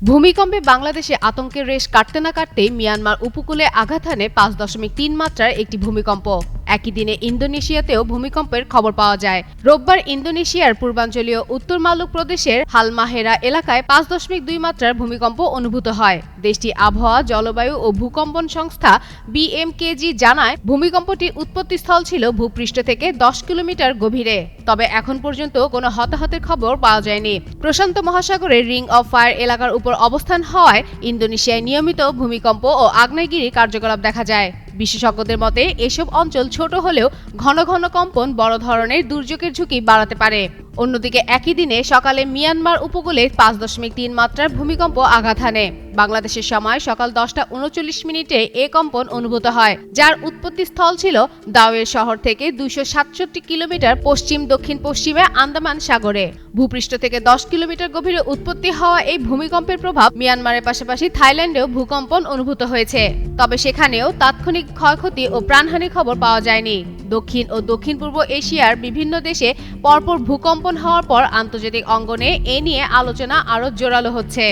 ভূমিকম্পে বাংলাদেশে আতঙ্কের রেশ কাটতে না কাটতেই মিয়ানমার উপকূলে আঘাত হানে পাঁচ দশমিক তিন মাত্রার একটি ভূমিকম্প। একই দিনে ইন্দোনেশিয়াতেও ভূমিকম্পের খবর পাওয়া যায়। রোববার ইন্দোনেশিয়ার পূর্বাঞ্চলীয় উত্তর মালুক প্রদেশের হালমাহেরা এলাকায় পাঁচ দশমিক দুই মাত্রার ভূমিকম্প অনুভূত হয়। দেশটি আবহাওয়া, জলবায়ু ও ভূকম্পন সংস্থা বিএমকেজি জানায়, ভূমিকম্পটির উৎপত্তিস্থল ছিল ভূপৃষ্ঠ থেকে দশ কিলোমিটার গভীরে। তবে এখন পর্যন্ত কোনো হতাহতের খবর পাওয়া যায়নি। প্রশান্ত মহাসাগরের রিং অফ ফায়ার এলাকার উপর অবস্থান হওয়ায় ইন্দোনেশিয়ায় নিয়মিত ভূমিকম্প ও আগ্নেয়গিরি কার্যকলাপ দেখা যায়। বিশেষজ্ঞদের মতে, এসব অঞ্চল ছোট হলেও ঘন ঘন কম্পন বড় ধরনের দুর্যোগের ঝুঁকি বাড়াতে পারে। অন্যদিকে একই দিনে সকালে মিয়ানমার উপকূলে পাঁচ দশমিক তিন মাত্রার ভূমিকম্প আঘাত হানে। বাংলাদেশের সময় সকাল দশটা উনচল্লিশ মিনিটে এ কম্পন অনুভূত হয়, যার উৎপত্তি স্থল ছিল দাওয়ের শহর থেকে দুইশো সাতষট্টি কিলোমিটার পশ্চিম, দক্ষিণ পশ্চিমে আন্দামান সাগরে। ভূপৃষ্ঠ থেকে দশ কিলোমিটার গভীরে উৎপত্তি হওয়া এই ভূমিকম্পের প্রভাব মিয়ানমারের পাশাপাশি থাইল্যান্ডেও ভূকম্পন অনুভূত হয়েছে। তবে সেখানেও তাৎক্ষণিক ক্ষয়ক্ষতি ও প্রাণহানি খবর পাওয়া যায়নি। দক্ষিণ ও দক্ষিণ পূর্ব এশিয়ার বিভিন্ন দেশে পরপর ভূকম্পন হওয়ার পর আন্তর্জাতিক অঙ্গনে এ নিয়ে আলোচনা আরও জোরালো হচ্ছে।